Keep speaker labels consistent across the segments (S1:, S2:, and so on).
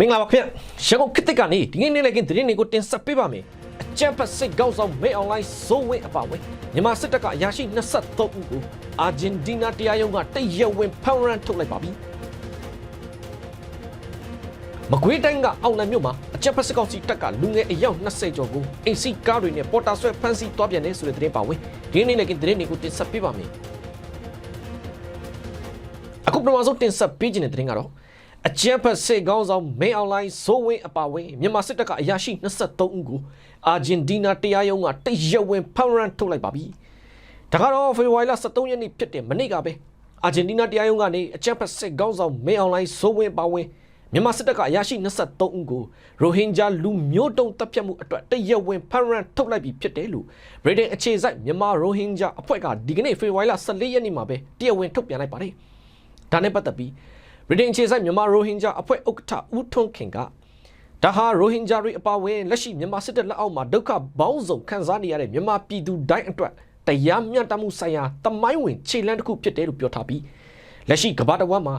S1: မင်္ဂလာပါခင်ဗျရန်ကုန်ခေတ်သစ်ကနေဒီနေ့နေ့လည်ကင်းသတင်းတွေကိုတင်ဆက်ပေးပါမယ်အကြံဖတ်စစ်ကောက်ဆောင်မဲအွန်လိုင်းဇိုးဝင်းအပါဝင်မြန်မာစစ်တပ်ကအရာရှိ23ဦးကိုအာဂျင်တီးနားတရားရုံးကတရက်ဝင်ဖမ်းရန်ထုတ်လိုက်ပါပြီမကွေးတိုင်းကအောင်လံမြို့မှာအကြံဖတ်စစ်ကောင်စီတပ်ကလူငယ်အယောက်20ကျော်ကိုအင်စီကားတွေနဲ့ပေါ်တာဆွဲဖမ်းဆီးသွားပြန်တယ်ဆိုတဲ့သတင်းပါဝင်ဒီနေ့နေ့လည်ကင်းသတင်းတွေကိုတင်ဆက်ပေးပါမယ်အခုပထမဆုံးတင်ဆက်ပေးခြင်းတဲ့သတင်းကတော့ အကြမ်းဖက်စစ်ကောင်းဆောင်မင်းအွန်လိုင်းဇိုးဝင်းအပါဝင်မြန်မာစစ်တပ်ကအရာရှိ23ဦးကိုအာဂျင်တီးနားတရားရုံးကတရက်ဝင်ဖမ်းရန်ထုတ်လိုက်ပါပြီ။ဒါကတော့ဖေဖော်ဝါရီလ23ရက်နေ့ဖြစ်တဲ့မနေ့ကပဲအာဂျင်တီးနားတရားရုံးကနေအကြမ်းဖက်စစ်ကောင်းဆောင်မင်းအွန်လိုင်းဇိုးဝင်းပါဝင်မြန်မာစစ်တပ်ကအရာရှိ23ဦးကိုရိုဟင်ဂျာလူမျိုးတုံးတပ်ဖြတ်မှုအတွက်တရက်ဝင်ဖမ်းရန်ထုတ်လိုက်ပြီဖြစ်တယ်လို့ဗြိတိန်အခြေစိုက်မြန်မာရိုဟင်ဂျာအဖွဲ့ကဒီကနေ့ဖေဖော်ဝါရီလ14ရက်နေ့မှာပဲတရားဝင်ထုတ်ပြန်လိုက်ပါတယ်။ဒါနဲ့ပတ်သက်ပြီး ဗြိတိန်ခြေဆိုင်မြန်မာရိုဟင်ဂျာအဖွဲ့ဥက္ကဋ္ဌဦးထွန်းခင်ကဒါဟာရိုဟင်ဂျာတွေအပါအဝင်လက်ရှိမြန်မာစစ်တပ်လက်အောက်မှာဒုက္ခပေါင်းစုံခံစားနေရတဲ့မြန်မာပြည်သူတိုင်းအတွက်တရားမျှတမှုဆိုင်ရာတမိုင်းဝင်ခြေလှမ်းတစ်ခုဖြစ်တယ်လို့ပြောထားပြီးလက်ရှိကမ္ဘာတစ်ဝန်းမှာ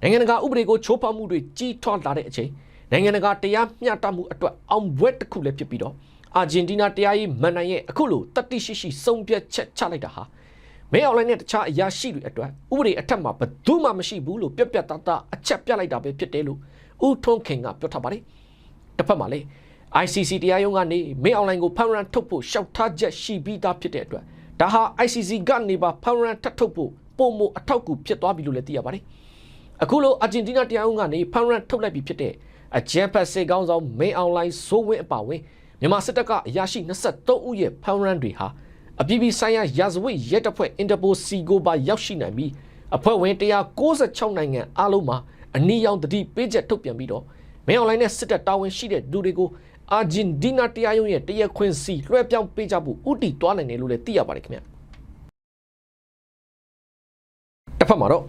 S1: နိုင်ငံတကာဥပဒေကိုချိုးဖောက်မှုတွေကြီးထွားလာတဲ့အချိန်နိုင်ငံတကာတရားမျှတမှုအတွက်အောင်ပွဲတစ်ခုလည်းဖြစ်ပြီးတော့အာဂျင်တီးနားတရားရေးမန်နိုင်ရဲ့အခုလိုတတိရှိရှိဆုံးဖြတ်ချက်ချလိုက်တာဟာ မဲအွန်လိုင်းနဲ့တခြားအရာရှိတွေအတွက်ဥပဒေအထက်မှာဘယ်သူမှမရှိဘူးလို့ပြက်ပြက်သားသားအချက်ပြလိုက်တာပဲဖြစ်တယ်လို့ဦးထွန်းခင်ကပြောထားပါတယ်တစ်ဖက်မှာလည်း ICC တရားရုံးကနေမဲအွန်လိုင်းကိုဖမ်းရန်ထုတ်ဖို့ရှောက်ထားချက်ရှိပြီးသားဖြစ်တဲ့အတွက်ဒါဟာ ICC ကနေပါဖမ်းရန်ထပ်ထုတ်ဖို့ပုံမအထောက်အကူဖြစ်သွားပြီလို့လည်းသိရပါတယ်အခုလိုအာဂျင်တီးနားတရားရုံးကနေဖမ်းရန်ထုတ်လိုက်ပြီဖြစ်တဲ့အဂျန်ဖတ်စေကောင်းဆောင်မဲအွန်လိုင်းဇိုးဝင်းအပါဝင်မြန်မာစစ်တပ်ကအရာရှိ23ဦးရဲ့ဖမ်းရန်တွေဟာ အပြည်ပြည်ဆိုင်ရာရာဇဝတ်ရဲတပ်ဖွဲ့ Interpol စီကိုပါရောက်ရှိနိုင်ပြီးအဖွဲ့ဝင်196နိုင်ငံအားလုံးမှာအနည်းရောက်တတိပေးချက်ထုတ်ပြန်ပြီးတော့မင်းအွန်လိုင်းနဲ့စစ်တပ်တာဝန်ရှိတဲ့လူတွေကိုအာဂျင်တီးနားတရားရုံးရဲ့တရားခွင့်စီလွှဲပြောင်းပေးကြဖို့ဥတီသွားနိုင်တယ်လို့လည်းသိရပါတယ်ခင်ဗျတစ်ဖက်မှာတော့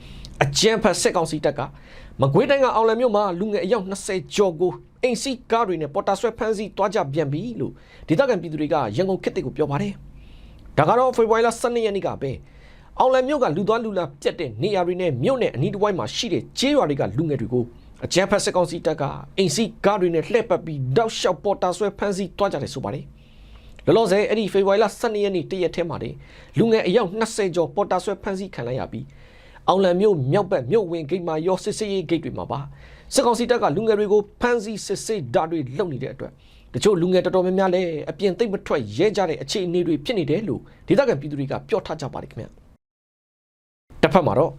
S1: အကြံဖတ်စစ်ကောင်စီတပ်ကမကွေးတိုင်းကအောင်လံမြို့မှာလူငယ်အယောက်20ကျော်ကိုအိမ်စီကားတွေနဲ့ပေါ်တာဆွဲဖမ်းဆီးသွားကြပြန်ပြီလို့ဒေသခံပြည်သူတွေကရန်ကုန်ခေတ်တွေကိုပြောပါတယ် ဒါကတော့ဖေဖော်ဝါရီလ12ရက်နေ့ကပဲအောင်လံမြို့ကလူသွားလူလာပြတ်တဲ့နေရာတွေနဲ့မြို့နယ်အနီးတစ်ဝိုက်မှာရှိတဲ့ကျေးရွာတွေကလူငယ်တွေကိုအကြမ်းဖက်စစ်ကောင်စီတပ်ကအိမ်စီကားတွေနဲ့လှည့်ပတ်ပြီးတောက်လျှောက်ပေါ်တာဆွဲဖမ်းဆီးသွားကြတယ်ဆိုပါတယ်လောလောဆယ်အဲ့ဒီဖေဖော်ဝါရီလ12ရက်နေ့တရက်ထဲမှာတည်းလူငယ်အယောက်20ကျော်ပေါ်တာဆွဲဖမ်းဆီးခံလိုက်ရပြီးအောင်လံမြို့မြောက်ဘက်မြို့ဝင်ဂိတ်မှာရောစစ်စေးရေးဂိတ်တွေမှာပါစစ်ကောင်စီတပ်ကလူငယ်တွေကိုဖမ်းဆီးစစ်ဆေးဓာတ်တွေလုပ်နေတဲ့အတွက် တချို့လူငယ်တော်တော်များများလည်းအပြင်သိမ့်မထွက်ရဲကြတဲ့အခြေအနေတွေဖြစ်နေတယ်လို့ဒေသခံပြည်သူတွေကပြောထားကြပါတယ်ခင်ဗျတစ်ဖက်မှာတော့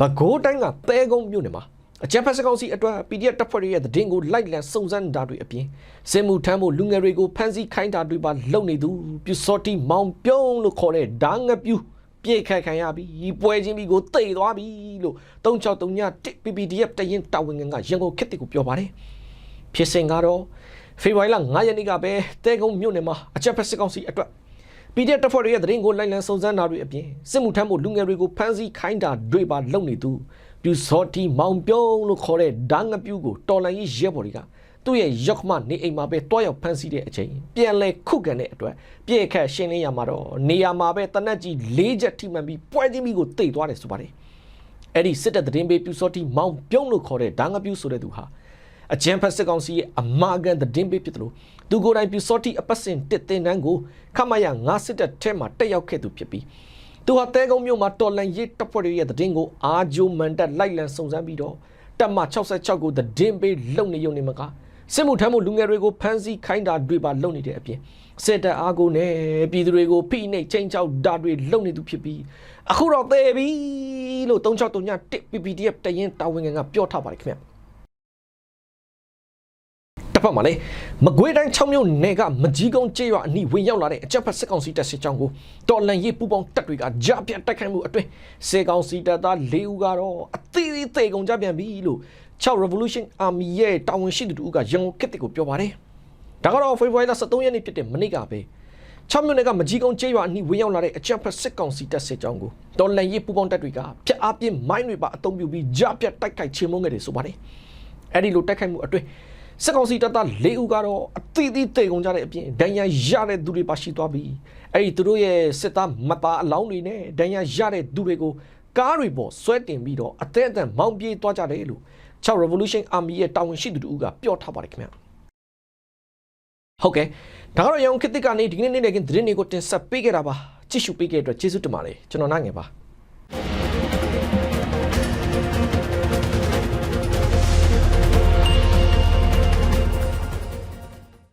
S1: ဘကိုးတိုင်းကသဲကုန်းမြို့နယ်မှာအကြံဖက်စကောင်စီအတွက် PDF တပ်ဖွဲ့ရဲ့သတင်းကိုလိုက်လံစုံစမ်းတာတွေအပြင်စင်မှုထမ်းမှုလူငယ်တွေကိုဖမ်းဆီးခိုင်းတာတွေပါလုပ်နေသူပြူစော်တီမောင်ပြုံးလို့ခေါ်တဲ့ဓာငပြူပြေခတ်ခံရပြီးပွဲချင်းပြီးကိုတိတ်သွားပြီလို့3639 PPDF တရင်တာဝန်ခံကရန်ကုန်ခေတ်ကိုပြောပါတယ်ဖြစ်စဉ်ကတော့ ဖေဖော်ဝါရီလ9ရက်နေ့ကပဲတဲကုန်းမြို့နယ်မှာအကြက်ဖက်စစ်ကောင်စီအတွက် PDF တပ်ဖွဲ့တွေရဲ့သတင်းကိုလိုက်လံစုံစမ်းတာတွေအပြင်စစ်မှုထမ်းမှုလူငယ်တွေကိုဖမ်းဆီးခိုင်းတာတွေပါလုပ်နေသူပြူစော်တီမောင်ပြုံးလို့ခေါ်တဲ့ဓာငပြူကိုတော်လန်ကြီးရဲဘော်တွေကသူ့ရဲ့ရောက်မနေအိမ်မှာပဲတွားရောက်ဖမ်းဆီးတဲ့အချိန်ပြန်လဲခုခံတဲ့အတွက်ပြည့်ခတ်ရှင်းလင်းရမှာတော့နေရာမှာပဲတနက်ကြီး၄ချက်ထိမှန်ပြီးပွဲချင်းပြီးကိုတိတ်သွားတယ်ဆိုပါတယ်အဲ့ဒီစစ်တပ်သတင်းပေးပြူစော်တီမောင်ပြုံးလို့ခေါ်တဲ့ဓာငပြူဆိုတဲ့သူဟာ အကြံဖက်စစ်ကောင်စီရဲ့အမာကန်သတင်းပေးဖြစ်တယ်လို့သူကိုယ်တိုင်ပြူစော်တီအပတ်စဉ်တစ်တင်တန်းကိုခမရငါစစ်တပ်ထဲမှာတက်ရောက်ခဲ့သူဖြစ်ပြီးသူဟာတဲကုန်းမြို့မှာတော်လန်ရေးတပ်ဖွဲ့တွေရဲ့သတင်းကိုအာဂျိုမန်တက်လိုက်လံစုံစမ်းပြီးတော့တပ်မ66ကိုသတင်းပေးလုံနေရုံနေမှာကစစ်မှုထမ်းမှုလူငယ်တွေကိုဖမ်းဆီးခိုင်းတာတွေပါလုပ်နေတဲ့အပြင်စစ်တပ်အားကိုနဲ့ပြည်သူတွေကိုဖိနှိပ်ချင်းချောက်ဓာတ်တွေလုပ်နေသူဖြစ်ပြီးအခုတော့သေပြီလို့3639 PPDF တရင်တာဝန်ခံကပြောထားပါတယ်ခင်ဗျ တစ်ဖက်မှာလေမကွေးတိုင်း6မြို့နယ်ကမကြီးကုန်းကျေးရွာအနီးဝင်ရောက်လာတဲ့အကြက်ဖက်စစ်ကောင်စီတပ်စစ်ကြောင်းကိုတော်လန်ရေးပူပေါင်းတပ်တွေကကြားပြတ်တိုက်ခိုက်မှုအတွင်းစစ်ကောင်စီတပ်သား၄ဦးကတော့အသေးသေးသေကုန်ကြပြန်ပြီလို့6 Revolution Army ရဲ့တာဝန်ရှိသူတို့ကရန်ကုန်ခေတ်ကိုပြောပါတယ်။ဒါကတော့ဖေဖော်ဝါရီလ23ရက်နေ့ဖြစ်တဲ့မနေ့ကပဲ6မြို့နယ်ကမကြီးကုန်းကျေးရွာအနီးဝင်ရောက်လာတဲ့အကြက်ဖက်စစ်ကောင်စီတပ်စစ်ကြောင်းကိုတော်လန်ရေးပူပေါင်းတပ်တွေကဖျက်အားပြင်းမိုင်းတွေပါအုံပြုပြီးကြားပြတ်တိုက်ခိုက်ချေမှုန်းခဲ့တယ်ဆိုပါတယ်။အဲ့ဒီလိုတိုက်ခိုက်မှုအတွင်း စစ်ကောင်စီတပ်သား၄ဦးကတော့အသီးသီးတေကုန်ကြတဲ့အပြင်ဒဏ်ရာရတဲ့သူတွေပါရှိသွားပြီးအဲ့ဒီသူတို့ရဲ့စစ်သားမသားအလောင်းတွေနဲ့ဒဏ်ရာရတဲ့သူတွေကိုကားတွေပေါ်ဆွဲတင်ပြီးတော့အသက်အသက်မောင်းပြေးသွားကြတယ်လို့6 Revolution Army ရဲ့တာဝန်ရှိသူတို့ကပြောထားပါတယ်ခင်ဗျာဟုတ်ကဲ့ဒါကတော့ရန်ကုန်ခေတ်သစ်ကနေဒီကနေ့နေ့လည်ကသတင်းတွေကိုတင်ဆက်ပေးခဲ့တာပါကြည့်ရှုပေးခဲ့တဲ့အတွက်ကျေးဇူးတင်ပါတယ်ကျွန်တော်နိုင်ငယ်ပါ